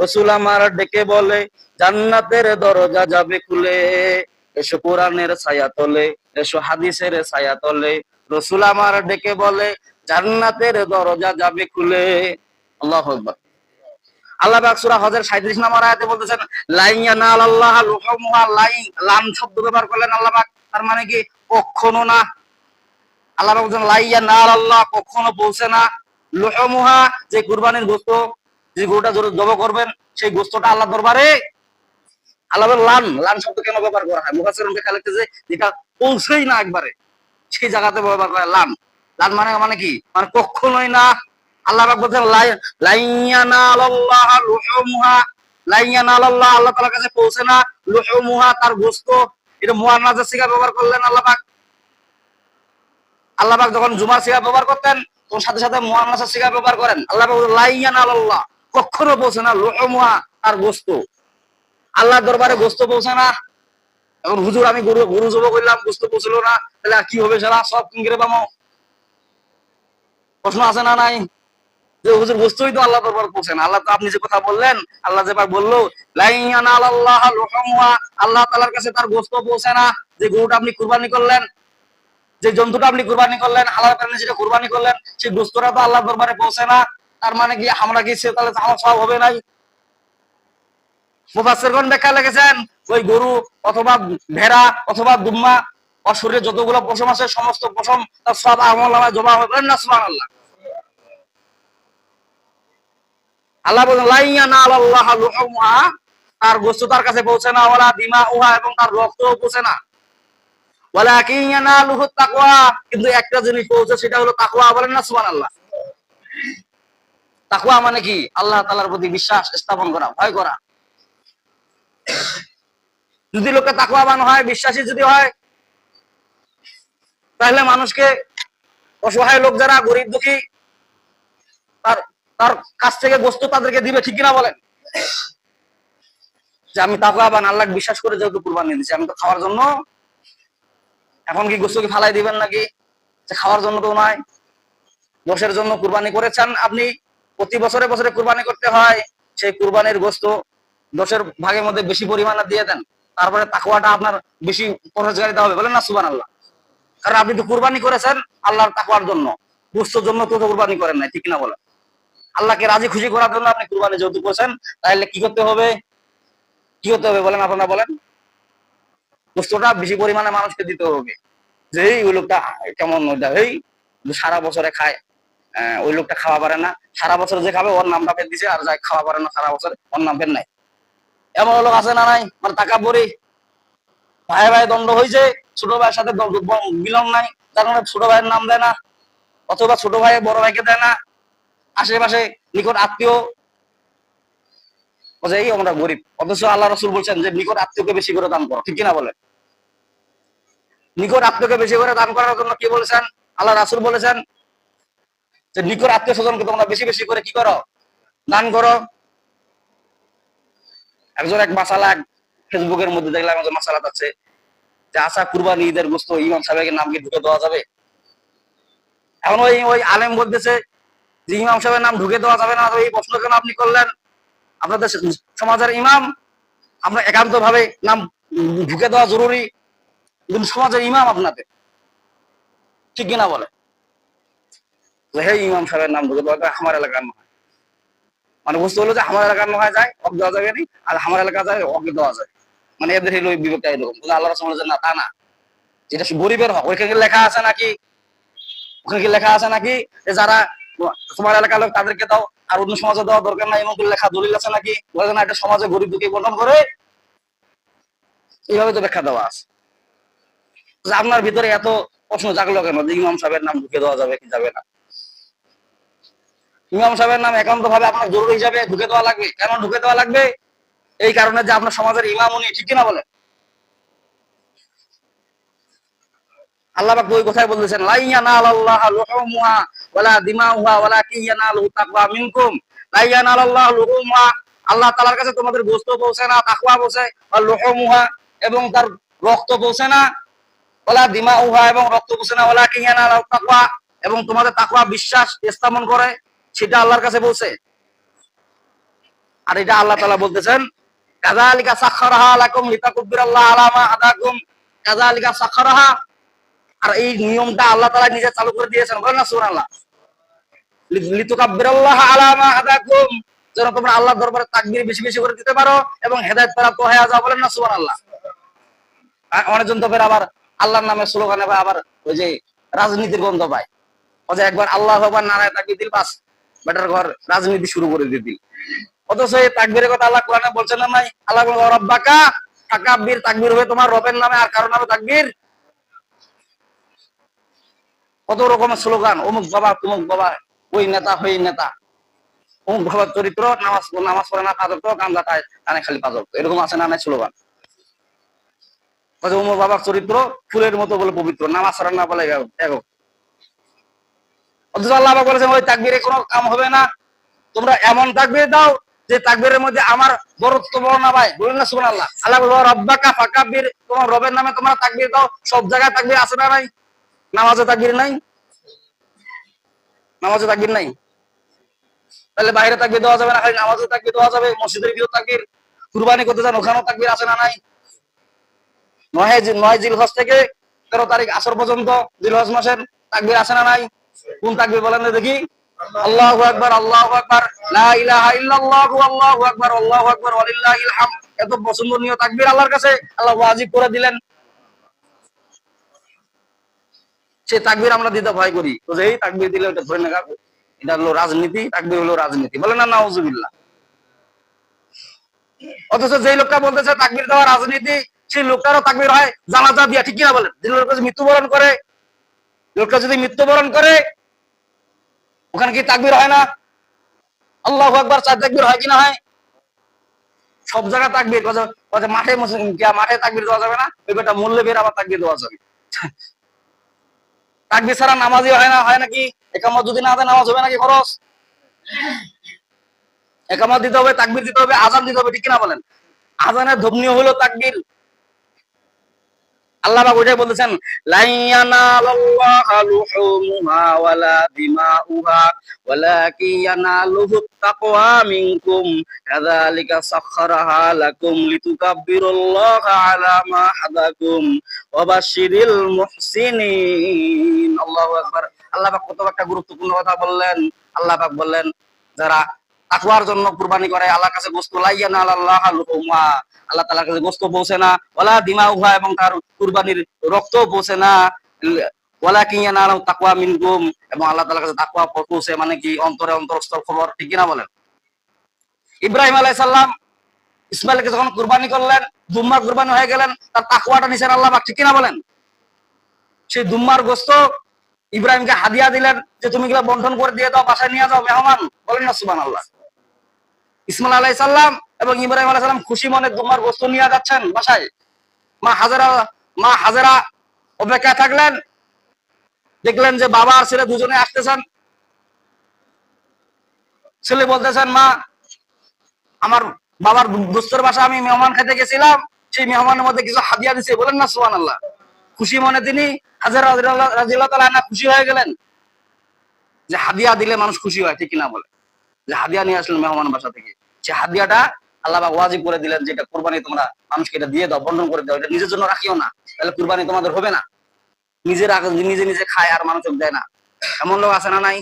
রসুল আমার ডেকে বলে, জান্নাতের দরজা যাবে খুলে। এসো কোরআনের ছায়া তলে, এসো হাদিসের ছায়া তলে। রসুল আমার ডেকে বলে, জান্নাতের দরজা যাবে খুলে। আল্লাহ আল্লাহ পাক সূরা হজের 37 নম্বর আয়াতে বলতেছেন লাইয়ানা আল্লাহ লুহুমুহা লাই লাম শব্দ আল্লাহ তার মানে কি কখনো না। কখনো বলছে না। লুহুমুহা যে কুরবানির গোশত যে গরুটা জব করবেন, সেই গোশতটা আল্লাহ দরবারে আল্লাহ লান লান শব্দ কেন ব্যবহার করা হয়? কে যে যেটা পৌঁছেই না একবারে, সেই জায়গাতে ব্যবহার করা লান। লান মানে মানে কি? মানে কখনোই না। আল্লাহ পৌঁছে না। তার এটা করলেন আল্লাহ আল্লাহ যখন জুমার করতেন, তখন সাথে সাথে মুয়ান্নাসের সিগা ব্যবহার করেন। আল্লাহ পাক আল্লাহ কখনো পৌঁছে না লুহুমুহা তার গোশত আল্লাহ দরবারে গোস্ত পৌঁছে না। এখন হুজুর, আমি গরু গরু জব করলাম, গোস্ত পৌঁছলো না। তাহলে কি হবে সেটা সব কিনকে পামো প্রশ্ন আছে না নাই? যে হুজুর, গোস্তই তো আল্লাহ দরবার পৌঁছে না। আল্লাহ তো আপনি যে কথা বললেন, আল্লাহ যেবার বলল আল্লাহ লুহুমুহা আল্লাহ তাআলার কাছে তার গোস্ত পৌঁছে না। যে গরুটা আপনি কুরবানি করলেন, যে জন্তুটা আপনি কুরবানি করলেন কারণে যেটা কুরবানি করলেন, সেই গোস্তটা তো আল্লাহ দরবারে পৌঁছে না। তার মানে কি, আমরা সে তাহলে আমার সব হবে নাই। মুফাসসিরগণ ব্যাখ্যা লিখেছেন, ওই গরু অথবা ভেড়া অথবা দুম্মা, ওর শরীরে যতগুলো পশম আছে, সমস্ত পশম তার সব আমল নামায় জমা হবে না সুবহানাল্লাহ আল্লাহ বলেন, লাইয়া না আল্লাহ লুহুমা, তার গোস্ত তার কাছে পৌঁছে না উহা এবং তার রক্তও পৌঁছে না। তাকওয়া, কিন্তু একটা জিনিস পৌঁছে, সেটা হলো তাকওয়া, বলেন না সুবহানাল্লাহ তাকওয়া মানে কি? আল্লাহ তালার প্রতি বিশ্বাস, স্থাপন করা, ভয় করা। যদি লোকে তাকওয়াবান হয়, বিশ্বাসী যদি হয়, তাহলে মানুষকে অসহায় লোক যারা, গরিব দুঃখী, তার তার কাছ থেকে গোস্ত তাদেরকে দিবে, ঠিক কিনা বলেন? যে আমি তাকওয়াবান আল্লাহ বিশ্বাস করে যেহেতু কুরবানি দিচ্ছি আমি তো খাওয়ার জন্য, এখন কি গোস্ত কি ফালাই দিবেন নাকি? খাওয়ার জন্য তো নয় দোষের জন্য কুরবানি করেছেন আপনি প্রতি বছরে বছরে কুরবানি করতে হয়, সেই কুরবানির গোস্ত দশের ভাগের মধ্যে বেশি পরিমাণে দিয়ে দেন। তারপরে তাকুয়াটা আপনার বেশি পরহেজগারিতা হবে। বলেন না সুবান আল্লাহ কারণ আপনি তো কুরবানি করেছেন আল্লাহর তাকুয়ার জন্য। বুঝতোর জন্য তো কুরবানি করেন নাই, ঠিক না বলেন? আল্লাহকে রাজি খুশি করার জন্য আপনি কুরবানি যেহেতু করেছেন তাহলে কি করতে হবে? কি করতে হবে বলেন আপনারা বলেন? বস্তুটা বেশি পরিমাণে মানুষকে দিতে হবে। যে ওই লোকটা কেমন এই সারা বছরে খায় ওই লোকটা খাওয়া পারে না। সারা বছর যে খাবে, ওর নামটা ফের দিছে, আর যাই খাওয়া পারে না, সারা বছর ওর নাম ফের নাই। এমন লোক আছে না নাই? মানে টাকা পরে ভাই ভাই, দ্বন্দ্ব হয়েছে ছোট ভাইয়ের সাথে মিলন নাই। তার কারণে ছোট ভাইয়ের নাম দেয় না, অথবা ছোট ভাই বড় ভাইকে দেয় না। আশেপাশে নিকট আত্মীয় এই আমরা গরিব। অথচ আল্লাহ রসুল বলছেন যে, নিকট আত্মীয়কে বেশি করে দান করো। ঠিক কিনা বলে নিকট আত্মীয়কে বেশি করে দান করার জন্য কি বলেছেন? আল্লাহ রাসুল বলেছেন যে নিকট আত্মীয় স্বজনকে তোমরা বেশি বেশি করে কি করো? দান করো। একজন এক মাসালা ফেসবুকের মধ্যে দেখলাম একজন মাসালা আছে। যে আশা কুরবানি ঈদের গোস্ত ইমাম সাহেবের নাম কি ঢুকে দেওয়া যাবে। এখন ওই ওই আলেম বলতেছে যে ইমাম সাহেবের নাম ঢুকে দেওয়া যাবে না এই প্রশ্ন কেন আপনি করলেন। আপনাদের সমাজের ইমাম, আপনার একান্ত ভাবে নাম ঢুকে দেওয়া জরুরি। সমাজের ইমাম আপনাদের। ঠিক কিনা বলে? হে ইমাম সাহেবের নাম আমার এলাকার মানে বুঝতে হলো যে আমার এলাকার যায় দেওয়া যাবে নি, আর আমার এলাকা যায় দেওয়া যায়। মানে এদের বিবেকটা এরকম। আল্লাহ না তা না যেটা গরিবের হক, ওইখানে লেখা আছে নাকি? ওখানে লেখা আছে নাকি? যে যারা তোমার এলাকার লোক, তাদেরকে দাও, আর অন্য সমাজে দেওয়া দরকার নাই, এমন লেখা দলিল আছে নাকি? বলে না, এটা সমাজে গরিব দুঃখী বন্টন করে? এইভাবে তো ব্যাখ্যা দেওয়া আছে। আপনার ভিতরে এত প্রশ্ন জাগলো কেন? যে ইমাম সাহেবের নাম ঢুকে দেওয়া যাবে কি যাবে না? ইমাম সাহেবের নাম একান্ত ভাবে আপনার জরুরি হিসাবে ঢুকে দেওয়া লাগবে। কেন ঢুকে দেওয়া লাগবে? এই কারণে যে আপনার সমাজের ইমাম উনি, ঠিক কিনা বলেন? আল্লাহ পাক ওই কথাই বলতেছেন লা ইয়ানালাল্লাহু লুহুমুহা ওয়ালা দিমাউহা ওয়ালাকিন ইয়ানালুহু তাকওয়া মিনকুম। লা ইয়ানালাল্লাহু লুহুমুহা আল্লাহ তাআলার কাছে তোমাদের গোশত পৌঁছে না, তাকওয়া পৌঁছে, আর লুহুমুহা এবং তার রক্ত পৌঁছে না এবং রক্ত না এবং তোমাদের তাকওয়া বিশ্বাস স্থাপন করে। সেটা আল্লাহর কাছে পৌঁছে আর এটা আল্লাহ তাআলা বলতেছেন, কাযালিকা সাখখারাহা আর এই নিয়মটা আল্লাহ তাআলা নিজে চালু করে দিয়েছেন। না, সুবহানাল্লাহ। লিতুকাব্বিরাল্লাহ আলা মা হাদাকুম যেন তোমরা আল্লাহর দরবারে তাকবীর বেশি বেশি করে দিতে পারো এবং হেদায়েত না আর অনেকজন তো ফের আবার আল্লাহর নামে স্লোগানে আবার ওই যে রাজনীতির গন্ধ পায়। একবার আল্লাহ ভগবান নারায় তাকবীর দিল, বাস। বেটার ঘর, রাজনীতি শুরু করে দিল অথচ এই তাকবীরের কথা আল্লাহ কোরআনে বলছেন না নাই? আল্লাহ রব্বাকা তাকাব্বির তাকবীর হবে তোমার রবের নামে আর কারও নামে তাকবীর? কত রকমের স্লোগান, অমুক বাবা, তুমুক বাবা, ওই নেতা হই নেতা। অমুক বাবার চরিত্র, নামাজ নামাজ পড়ে না পাজক তো কান্দা খায়, কানে খালি পাজক এরকম আছে না নাই স্লোগান? অমুক বাবার চরিত্র, ফুলের মতো বলে পবিত্র, নামাজ পড়ে না বলে একক অথচ আল্লাহ বলেছেন, ওই তাকবীরে কোনো কাম হবে না। তোমরা এমন তাকবীর দাও যে তাকবীরের মধ্যে আমার বরত্ব বর্ণনা পায় বলুন না, সুবহানাল্লাহ। আল্লাহ বলব রব্বাকা ফাকাব্বির তোমার রবের নামে তোমরা তাকবীর দাও। সব জায়গায় তাকবীর আছে না নাই? নামাজে তাকবীর নাই? নামাজে তাকবীর নাই? তাহলে বাইরে তাকবীর দেওয়া যাবে না, খালি নামাজে তাকবীর দেওয়া যাবে। মসজিদের ভিতর তাকবীর, কুরবানি করতে যান, ওখানেও তাকবীর আছে না নাই? নয় নয় জিলহজ থেকে তেরো তারিখ আসর পর্যন্ত জিলহজ মাসের তাকবীর আছে না নাই? কোন তাকবীর বলেন তো দেখি? আল্লাহু আকবার আল্লাহু আকবার, লা ইলাহা ইল্লাল্লাহু, আল্লাহু আকবার আল্লাহু আকবার ওয়ালিল্লাহিল হামদ এত পছন্দনীয় তাকবীর আল্লাহর কাছে? আল্লাহ ওয়াজিব করে দিলেন। সে তাকবীর আমরা দিতে ভয় করি। তো যে এই তাকবীর দিলে ওটা ধরে নেগা এটা হলো রাজনীতি, তাকবীর হলো রাজনীতি। বলে না, নাউজুবিল্লাহ। অথচ যেই লোকটা বলতেছে তাকবীর দেওয়া রাজনীতি, সেই লোকটারও তাকবীর হয় জানাজা দিয়া। ঠিক কিনা বলেন? যে যদি মৃত্যুবরণ করে লোকটা যদি মৃত্যুবরণ করে, ওখানে কি তাকবীর হয় না? আল্লাহ একবার চার তাকবীর হয় কিনা হয়? সব জায়গায় তাকবীর মাঠে মাঠে তাকবীর দেওয়া যাবে না? ওই বেটা মূল্যে বের আবার তাকবীর দেওয়া যাবে। তাকবীর ছাড়া নামাজই হয় না, হয় নাকি একামত যদি না নামাজ হবে নাকি খরচ একামত দিতে হবে, তাকবির দিতে হবে আজান দিতে হবে, ঠিক কিনা বলেন? আজানের ধর্মীয় হলো তাকবীর। আল্লাহ পাক ওইটাই বলতেছেন আল্লাহু কত একটা গুরুত্বপূর্ণ কথা বললেন। আল্লাহ বললেন যারা তাকওয়ার জন্য কুরবানি করে, আল্লাহর কাছে গোশত লাইয়ানা আল্লাহ লুহুমা। আল্লাহ তাআলার কাছে গোশত পৌঁছে না, ওয়ালা দিমাউহা এবং তার কুরবানির রক্ত পৌঁছে না। ওয়ালা কিয়ানা তাকওয়া মিনকুম, এবং আল্লাহ তাআলার কাছে তাকওয়া পৌঁছে মানে কি অন্তরে অন্তরস্থল খবর, ঠিক কিনা বলেন? ইব্রাহিম আলাইহিস সালাম ইসমাইলকে যখন কুরবানি করলেন দুম্মা কুরবানি হয়ে গেলেন, তার তাকওয়াটা নিছেন আল্লাহ ঠিক কিনা বলেন? সেই দুম্মার গোস্ত ইব্রাহিমকে হাদিয়া দিলেন যে, তুমি গুলা বন্টন করে দিয়ে দাও, বাসায় নিয়ে যাও, মেহমান। বলেন না, সুবহানাল্লাহ। ইসমাইল আলাইহিস সালাম এবং ইব্রাহিম আলাইহিস সালাম খুশি মনে দুমার বস্তু নিয়ে যাচ্ছেন বাসায়। মা হাজারা মা হাজারা অপেক্ষা থাকলেন। দেখলেন যে বাবা আর ছেলে দুজনে আসতেছেন। ছেলে বলতেছেন, মা, আমার বাবার দোস্তের বাসা আমি মেহমান খেতে গেছিলাম। সেই মেহমানের মধ্যে কিছু হাদিয়া দিছে। বলেন না সুহান আল্লাহ খুশি মনে তিনি হাজার খুশি হয়ে গেলেন। যে হাদিয়া দিলে মানুষ খুশি হয়, ঠিক কিনা বলে। যে হাদিয়া নিয়ে আসলেন মেহমান বাসা থেকে। সে হাদিয়াটা আল্লাহ পাক ওয়াজিব করে দিলেন যে এটা কুরবানি তোমরা মানুষকে এটা দিয়ে দাও, বন্টন করে দাও, এটা নিজের জন্য রাখিও না, তাহলে কুরবানি তোমাদের হবে না। নিজে নিজে নিজে খায় আর মানুষকে দেয় না। এমন লোক আছে না নাই?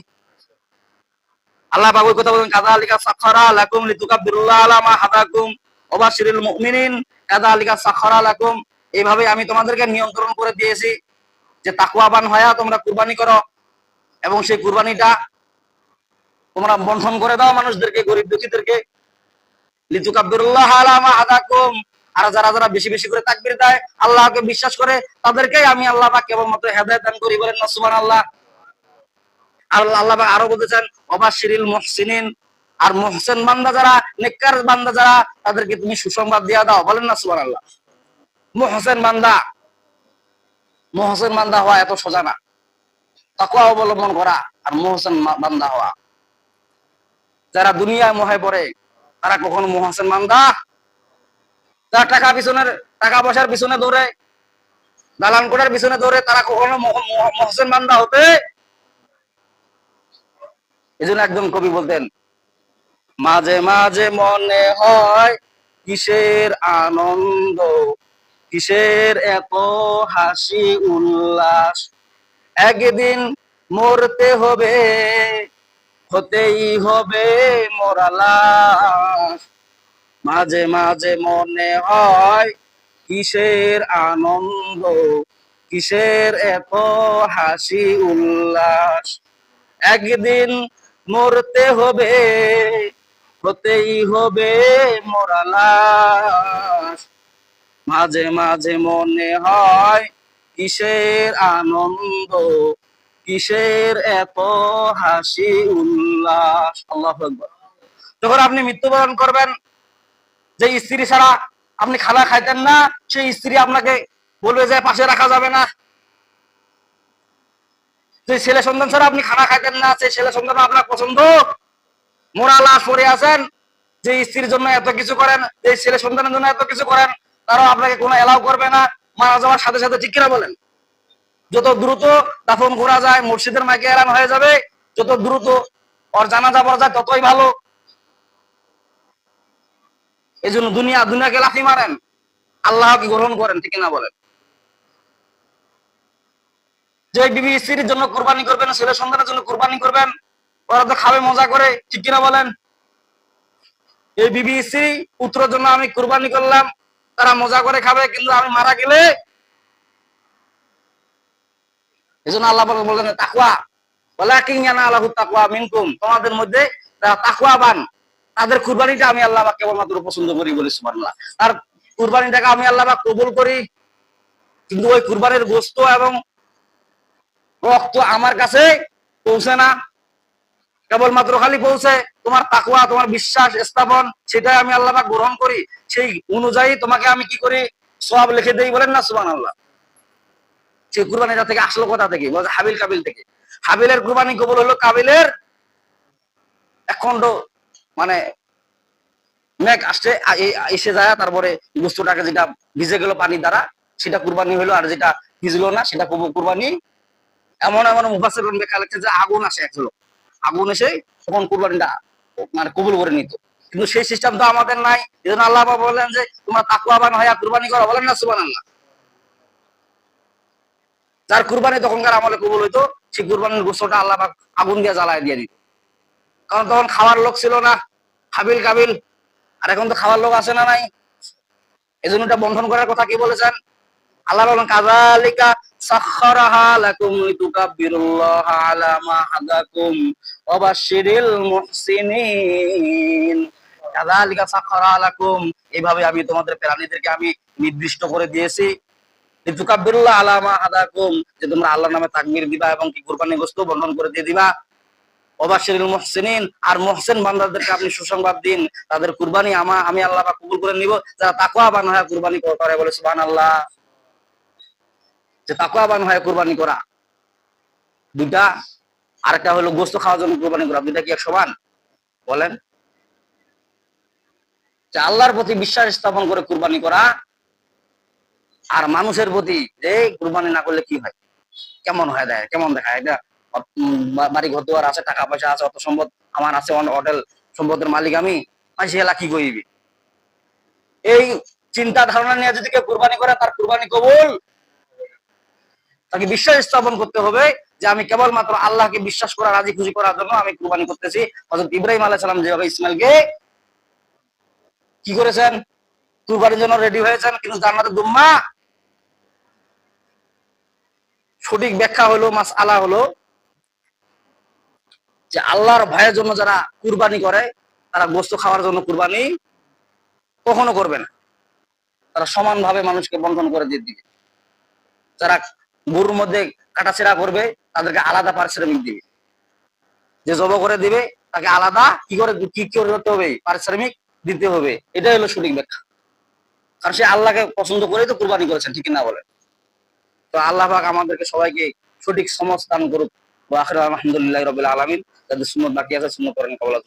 আল্লাহ এইভাবে আমি তোমাদেরকে নিয়ন্ত্রণ করে দিয়েছি যে তোমরা কুরবানি করো। এবং সেই কুরবানিটা তোমরা বন্টন করে দাও মানুষদেরকে, গরিব দুঃখীদেরকে। আর যারা যারা বেশি বেশি করে তাকবীর দেয়, আল্লাহকে বিশ্বাস করে আমি আল্লাহ কেবলমাত্র দান করি বলেন না, সুবহানাল্লাহ। আর আল্লাহ আরও বলতেছেন আর মোহসেন বান্দা যারা, নেককার বান্দা যারা, তাদেরকে তুমি সুসংবাদ দিয়া দাও বলেন না সুবান আল্লাহ মোহসেন বান্দা মোহসেন বান্দা হওয়া এত সোজা না। তাকুয়া অবলম্বন করা আর মোহসেন বান্দা হওয়া। যারা দুনিয়ায় মোহে পড়ে, তারা কখনো মোহসেন বান্দা যারা টাকা পিছনের, টাকা পয়সার পিছনে দৌড়ে, দালান কোটার পিছনে দৌড়ে, তারা কখনো মহ- মহ- মহসেন বান্দা হতে? এই জন্য একদম কবি বলতেন, মাঝে মাঝে মনে হয় কিসের আনন্দ, কিসের এত হাসি, উল্লাস, একদিন মরতে হবে। হতেই হবে মরালাস মাঝে মাঝে মনে হয় কিসের আনন্দ, কিসের এত হাসি উল্লাস। একদিন মরতে হবে, হতেই হবে মরালাস মাঝে মাঝে মনে হয় কিসের আনন্দ কিসের এত হাসি উল্লাস? আল্লাহ যখন আপনি মৃত্যুবরণ করবেন, যে স্ত্রী ছাড়া আপনি খানা খাইতেন না, সেই স্ত্রী আপনাকে বলবে যে পাশে রাখা যাবে না। যে ছেলে সন্তান ছাড়া আপনি খানা খাইতেন না, সেই ছেলে সন্তান আপনার পছন্দ। মোরা লাশ পরে আছেন, যে স্ত্রীর জন্য এত কিছু করেন, যে ছেলে সন্তানের জন্য এত কিছু করেন, তারাও আপনাকে কোনো এলাও করবে না। মারা যাওয়ার সাথে সাথে ঠিক কিনা বলেন? যত দ্রুত দাফন করা যায়, মসজিদের মাইকে এলান হয়ে যাবে, যত দ্রুত ওর জানাজা পড়া যায়, ততই ভালো। এই জন্য দুনিয়া, দুনিয়াকে লাফি মারেন। আল্লাহকে গ্রহণ করেন, ঠিক না বলেন? যে বিবি স্ত্রীর জন্য কোরবানি করবেন, ছেলে সন্তানের জন্য কোরবানি করবেন, ওরা তো খাবে, মজা করে, ঠিক কিনা বলেন? এই বিবি স্ত্রী পুত্রের জন্য আমি কোরবানি করলাম, তারা মজা করে খাবে, কিন্তু আমি মারা গেলে এই জন্য আল্লাহ পাক বললেন তাকুয়া বলে কিংয়ানা আল্লাহ তাকুয়া মিনকুম। তোমাদের মধ্যে যারা তাকুয়াবান তাদের কুরবানিটা আমি আল্লাহ কেবলমাত্র পছন্দ করি বলে সুবহানাল্লাহ। আর কুরবানিটাকে আমি আল্লাহ পাক কবুল করি। কিন্তু ওই কুরবানির গোস্ত এবং রক্ত আমার কাছে পৌঁছে না। কেবলমাত্র খালি পৌঁছে তোমার তাকুয়া তোমার বিশ্বাস স্থাপন, সেটাই আমি আল্লাহ পাক গ্রহণ করি। সেই অনুযায়ী তোমাকে আমি কি করি? সব লিখে দেই বলেন না সুবহানাল্লাহ। সেই কুরবানিটা থেকে আসলো কথা থেকে? বলছে হাবিল কাবিল থেকে। হাবিলের কুরবানি কবুল হলো কাবিলের এখন্ড মানে মেঘ আসছে এসে যায়, তারপরে বস্তুটাকে যেটা ভিজে গেল পানির দ্বারা, সেটা কুরবানি হলো, আর যেটা ভিজলো না, সেটা কুরবানি। এমন এমন মুফাসের লিখছে যে আগুন আসে এক হলো আগুন এসে তখন কুরবানিটা মানে কবুল করে নিত। কিন্তু সেই সিস্টেম তো আমাদের নাই। এই জন্য আল্লাহ পাক বললেন যে, তোমরা তাকুয়াবান হয়ে কুরবানি করো। বলেন না, সুবহানাল্লাহ। যার কুরবানি তখনকার আমলে কবুল হইতো, সেই কুরবানির গোস্তটা আল্লাহ আগুন দিয়ে জ্বালায় দিয়ে দিত। কারণ তখন খাওয়ার লোক ছিল না, হাবিল কাবিল। আর এখন তো খাওয়ার লোক আছে না নাই? এই জন্য বন্ধন করার কথা কি বলেছেন? আল্লাহ বলেন লাকুম। এইভাবে আমি তোমাদের প্রাণীদেরকে আমি নির্দিষ্ট করে দিয়েছি। লিতুকাব্বিরুল্লাহ আলা মা হাদাকুম, যে তোমরা আল্লাহর নামে তাকবীর দিবা এবং কি কুরবানি গোশত করে দিয়ে দিবা। অবাশিরুল মুহসিনিন, আর মুহসিন বান্দাদেরকে আপনি সুসংবাদ দিন। তাদের কুরবানি আমা, আমি আল্লাহ পাক কবুল করে নিব। যারা তাকওয়াবান হয়ে কুরবানি করে বলে সুবহানাল্লাহ। যে তাকওয়াবান হয়ে কুরবানি করা। দুটা আরেকটা হলো গোস্ত খাওয়ার জন্য কুরবানি করা। দুটা কি এক সমান বলেন। যে আল্লাহর প্রতি বিশ্বাস স্থাপন করে কুরবানি করা। আর মানুষের প্রতি যে কুরবানি না করলে কি হয়? কেমন হয় দেয় কেমন দেখায়? এটা বাড়ি ঘর দুয়ার আছে, টাকা পয়সা আছে, অত সম্পদ আমার আছে হোটেল সম্পদের মালিক আমি মাসি হেলা কি করিবি এই চিন্তা ধারণা নিয়ে যদি কেউ কুরবানি করে, তার কুরবানি কবুল। তাকে বিশ্বাস স্থাপন করতে হবে যে আমি কেবলমাত্র আল্লাহকে বিশ্বাস করা, রাজি খুশি করার জন্য আমি কুরবানি করতেছি। হযরত ইব্রাহিম আলাইহিস সালাম যেভাবে ইসমাইলকে কি করেছেন? কুরবানির জন্য রেডি হয়েছেন, কিন্তু জান্নাতের দুম্মা সঠিক ব্যাখ্যা হলো মাস আলা হলো যে আল্লাহর ভয়ের জন্য যারা কুরবানি করে, তারা গোস্ত খাওয়ার জন্য কুরবানি কখনো করবে না। তারা সমানভাবে মানুষকে বন্ধন করে দিয়ে দিবে। যারা গরুর মধ্যে কাটাছেড়া করবে, তাদেরকে আলাদা পারিশ্রমিক দিবে। যে জব করে দিবে, তাকে আলাদা কি করে কি করে করতে হবে? পারিশ্রমিক দিতে হবে। এটাই হলো সঠিক ব্যাখ্যা। কারণ সে আল্লাহকে পছন্দ করেই তো কুরবানি করেছেন, ঠিক না বলেন? তো আল্লাহ পাক আমাদেরকে সবাইকে সঠিক সমস্ত দান করুক। আলহামদুলিল্লাহ রবিল আলমিন। তাদের সুন্নত বাকি আছে সুন্নত করেন কবলা